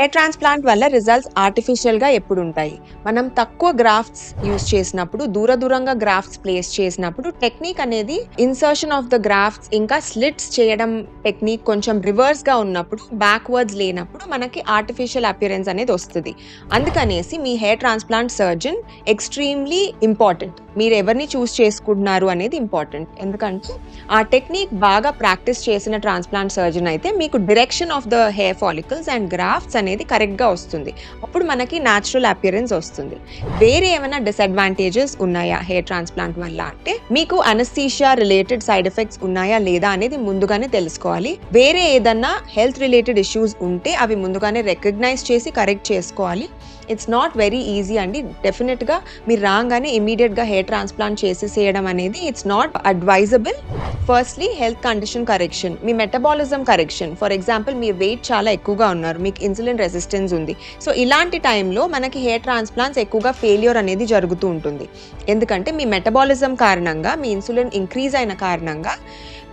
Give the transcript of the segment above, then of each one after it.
Hair transplant వల్ల results ఆర్టిఫిషియల్గా ఎప్పుడు ఉంటాయి మనం తక్కువ గ్రాఫ్ట్స్ యూస్ చేసినప్పుడు దూర దూరంగా గ్రాఫ్ట్స్ ప్లేస్ చేసినప్పుడు టెక్నిక్ అనేది ఇన్సర్షన్ ఆఫ్ ద గ్రాఫ్ట్స్ ఇంకా స్లిట్స్ చేయడం టెక్నిక్ కొంచెం రివర్స్గా ఉన్నప్పుడు బ్యాక్వర్డ్స్ లేనప్పుడు మనకి ఆర్టిఫిషియల్ అపియరెన్స్ అనేది వస్తుంది. అందుకనేసి మీ hair transplant surgeon extremely important మీరు ఎవరిని చూస్ చేసుకుంటున్నారు అనేది ఇంపార్టెంట్ ఎందుకంటే ఆ టెక్నిక్ బాగా ప్రాక్టీస్ చేసిన ట్రాన్స్ప్లాంట్ సర్జన్ అయితే మీకు direction of the hair follicles and grafts అనేది కరెక్ట్గా వస్తుంది. అప్పుడు మనకి న్యాచురల్ అపియరెన్స్ వస్తుంది. వేరే ఏమైనా డిసడ్వాంటేజెస్ ఉన్నాయా హెయిర్ ట్రాన్స్ప్లాంట్ వల్ల అంటే? మీకు అనస్థీషియా రిలేటెడ్ సైడ్ ఎఫెక్ట్స్ ఉన్నాయా లేదా అనేది ముందుగానే తెలుసుకోవాలి. వేరే ఏదన్నా హెల్త్ రిలేటెడ్ ఇష్యూస్ ఉంటే అవి ముందుగానే రికగ్నైజ్ చేసి కరెక్ట్ చేసుకోవాలి. ఇట్స్ నాట్ వెరీ ఈజీ అండి. డెఫినెట్గా మీరు రాగానే ఇమీడియట్గా హెయిర్ ట్రాన్స్ప్లాంట్ చేసేసేయడం అనేది it's not advisable firstly health condition correction me metabolism correction for example మీ వెయిట్ చాలా ఎక్కువగా ఉన్నారు. మీకు ఇన్సులిన్ రెసిస్టెన్స్ ఉంది. సో ఇలాంటి టైంలో మనకి హెయిర్ ట్రాన్స్ప్లాంట్స్ ఎక్కువగా ఫెయిల్యూర్ అనేది జరుగుతూ ఉంటుంది. ఎందుకంటే మీ మెటబాలిజం కారణంగా మీ ఇన్సులిన్ ఇంక్రీజ్ అయిన కారణంగా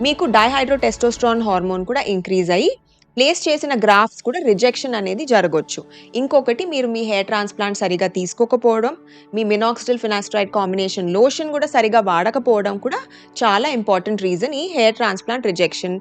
మీకు డైహైడ్రోటెస్టోస్ట్రాన్ హార్మోన్ కూడా ఇంక్రీజ్ అయ్యి ప్లేస్ చేసిన గ్రాఫ్స్ కూడా రిజెక్షన్ అనేది జరగవచ్చు ఇంకొకటి మీరు మీ హెయిర్ ట్రాన్స్ప్లాంట్ సరిగా తీసుకోకపోవడం మీ మినాక్సిడిల్ ఫినాస్ట్రైడ్ కాంబినేషన్ లోషన్ కూడా సరిగా వాడకపోవడం కూడా చాలా ఇంపార్టెంట్ రీజన్ ఈ హెయిర్ ట్రాన్స్ప్లాంట్ రిజెక్షన్